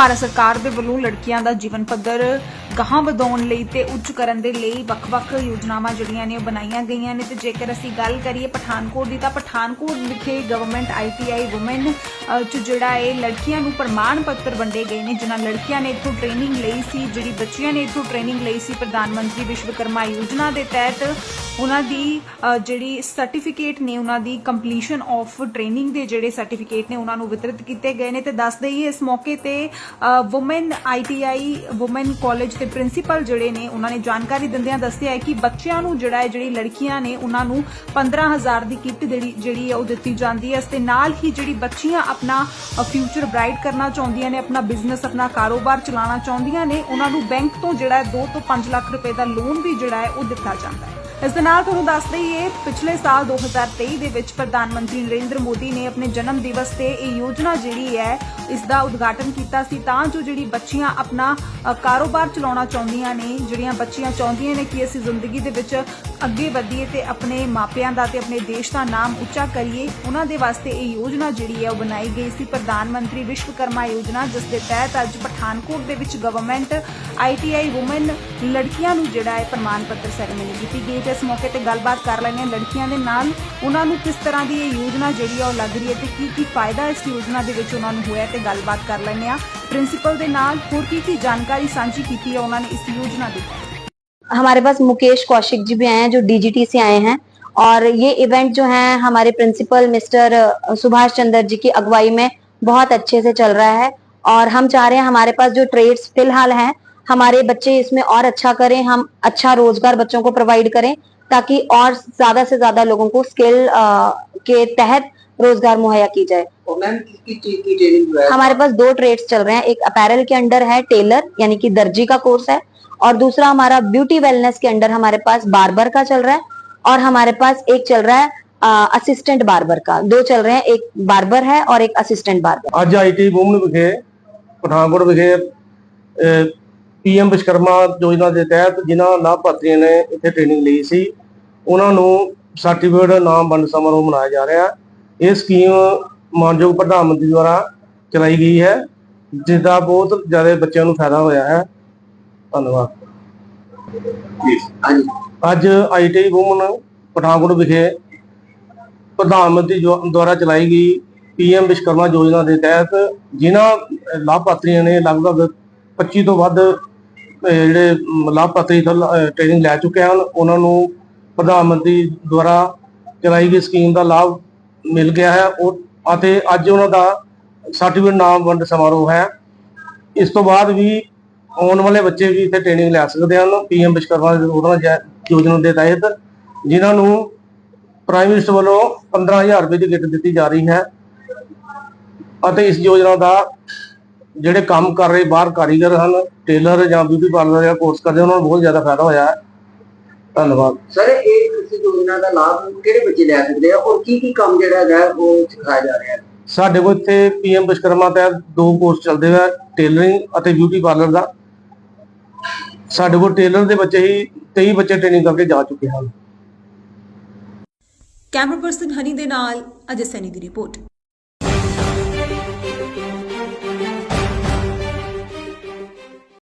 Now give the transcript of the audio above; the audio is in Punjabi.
ਭਾਰਤ ਸਰਕਾਰ ਦੇ ਵੱਲੋਂ ਲੜਕੀਆਂ ਦਾ ਜੀਵਨ ਪੱਧਰ ਗਾਹਾਂ ਵਧਾਉਣ ਲਈ ਤੇ ਉੱਚ ਕਰਨ ਦੇ ਲਈ ਵੱਖ-ਵੱਖ ਯੋਜਨਾਵਾਂ ਜਿਹੜੀਆਂ ਨੇ ਉਹ ਬਣਾਈਆਂ ਗਈਆਂ ਨੇ। ਤੇ ਜੇਕਰ ਅਸੀਂ ਗੱਲ ਕਰੀਏ ਪਠਾਨਕੋਟ ਦੀ, ਤਾਂ ਪਠਾਨਕੋਟ ਵਿਖੇ ਗਵਰਨਮੈਂਟ ਆਈਟੀਆਈ ਔਮਨ ਚ ਜਿਹੜਾ ਇਹ ਲੜਕੀਆਂ ਨੂੰ ਪ੍ਰਮਾਣ ਪੱਤਰ ਵੰਡੇ ਗਏ ਨੇ, ਜਿਨ੍ਹਾਂ ਲੜਕੀਆਂ ਨੇ ਇੱਥੋਂ ਟ੍ਰੇਨਿੰਗ ਲਈ ਸੀ, ਜਿਹੜੀ ਬੱਚੀਆਂ ਨੇ ਇੱਥੋਂ ਟ੍ਰੇਨਿੰਗ ਲਈ ਸੀ ਪ੍ਰਧਾਨ ਮੰਤਰੀ ਵਿਸ਼ਵਕਰਮਾ ਯੋਜਨਾ ਦੇ ਤਹਿਤ। ਉਹਨਾਂ ਦੀ ਜਿਹੜੀ ਸਰਟੀਫਿਕੇਟ ਨੇ, ਉਹਨਾਂ ਦੀ ਕੰਪਲੀਸ਼ਨ ਆਫ ਟ੍ਰੇਨਿੰਗ ਦੇ ਜਿਹੜੇ ਸਰਟੀਫਿਕੇਟ ਨੇ, ਉਹਨਾਂ ਨੂੰ ਵਿਤਰਿਤ ਕੀਤੇ ਗਏ ਨੇ ਤੇ ਦੱਸ ਦਈਏ ਇਸ ਮੌਕੇ ਤੇ ਔਮਨ ਆਈਟੀਆਈ ਔਮਨ ਕਾਲਜ ਦੇ ਪ੍ਰਿੰਸੀਪਲ ਜਿਹੜੇ ਨੇ, ਉਹਨਾਂ ਨੇ ਜਾਣਕਾਰੀ ਦਿੰਦਿਆਂ ਦੱਸਿਆ ਹੈ ਕਿ ਬੱਚਿਆਂ ਨੂੰ ਜਿਹੜਾ ਹੈ, ਜਿਹੜੀ ਲੜਕੀਆਂ ਨੇ, ਉਹਨਾਂ ਨੂੰ 15000 ਦੀ ਕਿੱਟ ਜਿਹੜੀ ਜਿਹੜੀ ਹੈ, ਉਹ ਦਿੱਤੀ ਜਾਂਦੀ ਹੈ। ਇਸ ਦੇ ਨਾਲ ਹੀ ਜਿਹੜੀ ਬੱਚੀਆਂ ਆਪਣਾ ਫਿਊਚਰ ਬ੍ਰਾਈਟ ਕਰਨਾ ਚਾਹੁੰਦੀਆਂ ਨੇ, ਆਪਣਾ ਬਿਜ਼ਨਸ ਆਪਣਾ ਕਾਰੋਬਾਰ ਚਲਾਉਣਾ ਚਾਹੁੰਦੀਆਂ ਨੇ, ਉਹਨਾਂ ਨੂੰ ਬੈਂਕ ਤੋਂ ਜਿਹੜਾ ਹੈ 2 ਤੋਂ 5 ਲੱਖ ਰੁਪਏ ਦਾ ਲੋਨ ਵੀ ਜਿਹੜਾ ਹੈ, ਉਹ ਦਿੱਤਾ ਜਾਂਦਾ ਹੈ। ਇਸ ਦੇ ਨਾਲ ਤੁਹਾਨੂੰ ਦੱਸ ਦਈਏ, ਪਿਛਲੇ ਸਾਲ 2023 ਦੇ ਵਿੱਚ ਪ੍ਰਧਾਨ ਮੰਤਰੀ ਨਰਿੰਦਰ ਮੋਦੀ ਨੇ ਆਪਣੇ ਜਨਮ ਦਿਵਸ ਤੇ ਇਹ ਯੋਜਨਾ ਜਿਹੜੀ ਹੈ ਇਸ ਦਾ ਉਦਘਾਟਨ ਕੀਤਾ ਸੀ। ਤਾਂ ਜੋ ਜਿਹੜੀ ਬੱਚੀਆਂ ਆਪਣਾ ਕਾਰੋਬਾਰ ਚਲਾਉਣਾ ਚਾਹੁੰਦੀਆਂ ਨੇ, ਜਿਹੜੀਆਂ ਬੱਚੀਆਂ ਚਾਹੁੰਦੀਆਂ ਨੇ ਕਿ ਅਸੀਂ ਜ਼ਿੰਦਗੀ ਦੇ ਵਿੱਚ ਅੱਗੇ ਵਧੀਏ ਤੇ ਆਪਣੇ ਮਾਪਿਆਂ ਦਾ ਤੇ ਆਪਣੇ ਦੇਸ਼ ਦਾ ਨਾਮ ਉੱਚਾ ਕਰੀਏ, ਉਹਨਾਂ ਦੇ ਵਾਸਤੇ ਇਹ ਯੋਜਨਾ ਜਿਹੜੀ ਹੈ ਉਹ ਬਣਾਈ ਗਈ ਸੀ। ਪ੍ਰਧਾਨ ਮੰਤਰੀ ਵਿਸ਼ਵਕਰਮਾ ਯੋਜਨਾ, ਜਿਸ ਦੇ ਤਹਿਤ ਅੱਜ ਪਠਾਨਕੋਟ ਦੇ ਵਿੱਚ ਗਵਰਨਮੈਂਟ ਆਈਟੀਆਈ ਔਮਨ ਲੜਕੀਆਂ ਨੂੰ ਜਿਹੜਾ ਹੈ ਪ੍ਰਮਾਣ ਪੱਤਰ ਸੈਰੇਮਨੀ ਕੀਤੀ ਗਈ ਤੇ ਇਸ ਮੌਕੇ ਤੇ ਗੱਲਬਾਤ ਕਰ ਲੈਣੇ ਲੜਕੀਆਂ ਦੇ ਨਾਲ, ਉਹਨਾਂ ਨੂੰ ਕਿਸ ਤਰ੍ਹਾਂ ਦੀ ਇਹ ਯੋਜਨਾ ਜਿਹੜੀ ਹੈ ਉਹ ਲੱਗ ਰਹੀ ਹੈ ਤੇ ਕੀ ਕੀ ਫਾਇਦਾ ਇਸ ਯੋਜਨਾ ਦੇ ਵਿੱਚ ਉਹਨਾਂ ਨੂੰ ਹੋਇਆ ਤੇ ਗੱਲਬਾਤ ਕਰ ਲੈਣੇ ਆ ਪ੍ਰਿੰਸੀਪਲ ਦੇ ਨਾਲ ਹੋਰ ਕੀ ਕੀ ਜਾਣਕਾਰੀ ਸਾਂਝੀ ਕੀਤੀ ਹੈ, ਉਹਨਾਂ ਨੇ ਇਸ ਯੋਜਨਾ ਦੇ ਤਹਿਤ हमारे पास मुकेश कौशिक जी भी आए हैं, जो डीजीटी से आए हैं। और ये इवेंट जो है, हमारे प्रिंसिपल मिस्टर सुभाष चंद्र जी की अगुवाई में बहुत अच्छे से चल रहा है। और हम चाह रहे हैं हमारे पास जो ट्रेड्स फ़िलहाल हैं, हमारे बच्चे इसमें और अच्छा करें, हम अच्छा रोज़गार बच्चों को प्रोवाइड करें, ताकि और ज़्यादा से ज़्यादा लोगों को स्किल के तहत रोज़गार मुहैया की जाए। और मैम किसकी चीज की ट्रेनिंग जो है हमारे पास दो ट्रेड्स चल रहे हैं एक अपैरल के अंडर है टेलर यानी कि दर्जी का कोर्स है और दूसरा हमारा ब्यूटी वेलनेस के अंडर हमारे पास बार्बर का चल रहा है और हमारे पास एक चल रहा है असिस्टेंट बार्बर का दो चल रहे हैं एक बार्बर है और एक असिस्टेंट बार्बर ਅੱਜ ਆਈਟੀ ਵੂਮਨ ਵਿਖੇ ਪਠਾਨਕੋਟ ਵਿਖੇ ਪੀਐਮ ਵਿਸ਼ਕਰਮਾ ਯੋਜਨਾ ਦੇ ਤਹਿਤ ਜਿਨ੍ਹਾਂ ਲਾਭਪਾਤਰੀਆਂ ਨੇ ਇੱਥੇ ਟ੍ਰੇਨਿੰਗ ਲਈ ਸੀ ਉਹਨਾਂ ਨੂੰ ਸਰਟੀਫਿਕੇਟ ਨਾਮ ਵੰਡ ਸਮਾਰੋਹ ਮਨਾਇਆ ਜਾ ਰਿਹਾ ਹੈ ਇਹ ਸਕੀਮ ਮਾਨਯੋਗ ਪ੍ਰਧਾਨ ਮੰਤਰੀ ਦੁਆਰਾ ਚਲਾਈ ਗਈ ਹੈ ਜਿਸ ਦਾ ਬਹੁਤ ਜ਼ਿਆਦਾ ਬੱਚਿਆਂ ਨੂੰ ਫਾਇਦਾ ਹੋਇਆ ਹੈ। ਧੰਨਵਾਦ। ਅੱਜ ਆਈਟੀ ਵੂਮਨ ਪਠਾਨਕੋਟ ਵਿਖੇ ਪ੍ਰਧਾਨ ਮੰਤਰੀ ਦੁਆਰਾ ਚਲਾਈ ਗਈ ਪੀਐਮ ਵਿਸ਼ਕਰਮਾ ਯੋਜਨਾ ਦੇ ਤਹਿਤ ਜਿਨ੍ਹਾਂ ਲਾਭਪਾਤਰੀਆਂ ਨੇ ਲਗਭਗ 25 ਤੋਂ ਵੱਧ ਜਿਹੜੇ ਲਾਭਪਾਤਰੀ ਟ੍ਰੇਨਿੰਗ ਲੈ ਚੁੱਕੇ ਹਨ ਉਹਨਾਂ ਨੂੰ ਪ੍ਰਧਾਨ ਮੰਤਰੀ ਦੁਆਰਾ ਚਲਾਈ ਗਈ ਸਕੀਮ ਦਾ ਲਾਭ ਮਿਲ ਗਿਆ ਹੈ। ਉਹ ਅਤੇ ਅੱਜ ਉਹਨਾਂ ਦਾ ਸਰਟੀਫਿਕੇਟ ਨਾਮ ਵੰਡ ਸਮਾਰੋਹ ਹੈ। ਇਸ ਤੋਂ ਬਾਅਦ ਵੀ ਆਉਣ ਵਾਲੇ ਬੱਚੇ ਵੀ ਇੱਥੇ ਟ੍ਰੇਨਿੰਗ ਲੈ ਸਕਦੇ ਹਨ। ਪੀਐਮ ਵਿਸ਼ਵਕਰਮਾ ਉਹਨਾਂ ਯੋਜਨਾ ਦੇ ਤਹਿਤ, ਜਿਨ੍ਹਾਂ ਨੂੰ ਪ੍ਰਾਈਮ ਮਿਨਿਸਟਰ ਵੱਲੋਂ 15000 ਰੁਪਏ ਦੀ ਕਿੱਟ ਦਿੱਤੀ ਜਾ ਰਹੀ ਹੈ। ਅਤੇ ਇਸ ਯੋਜਨਾ ਦਾ ਜਿਹੜੇ ਕੰਮ ਕਰ ਰਹੇ ਬਾਹਰ ਕਾਰੀਗਰ ਹਨ, ਟੇਲਰ ਜਾਂ ਬਿਊਟੀ ਪਾਰਲਰ ਦਾ ਕੋਰਸ ਕਰਦੇ, ਉਹਨਾਂ ਨੂੰ ਬਹੁਤ ਜ਼ਿਆਦਾ ਫਾਇਦਾ ਹੋਇਆ ਹੈ। ਧੰਨਵਾਦ। ਸਰ ਇਹ ਇਸ ਯੋਜਨਾ ਦਾ ਲਾਭ ਕਿਹੜੇ ਬੱਚੇ ਲੈ ਸਕਦੇ ਆ? ਔਰ ਕੀ ਕੀ ਕੰਮ ਜਿਹੜਾ ਹੈਗਾ ਉਹ ਸਿਖਾਇਆ ਜਾ ਰਿਹਾ ਹੈ? ਸਾਡੇ ਕੋਲ ਇੱਥੇ ਪੀਐਮ ਵਿਸ਼ਵਕਰਮਾ ਤਹਿਤ ਦੋ ਕੋਰਸ ਚੱਲਦੇ ਹੋਏ ਟੇਲਰਿੰਗ ਅਤੇ ਬਿਊਟੀ ਪਾਰਲਰ ਦਾ। ਸਾਡੇ ਕੋਲ ਟੇਲਰ ਦੇ ਬੱਚੇ ਹੀ 23 ਬੱਚੇ ਟ੍ਰੇਨਿੰਗ ਕਰਕੇ ਜਾ ਚੁੱਕੇ ਹਨ। ਕੈਮਰਾ ਪਰਸਨ ਹਨੀ ਦੇ ਨਾਲ ਅਜੇ ਸੈਨੀ ਦੀ ਰਿਪੋਰਟ।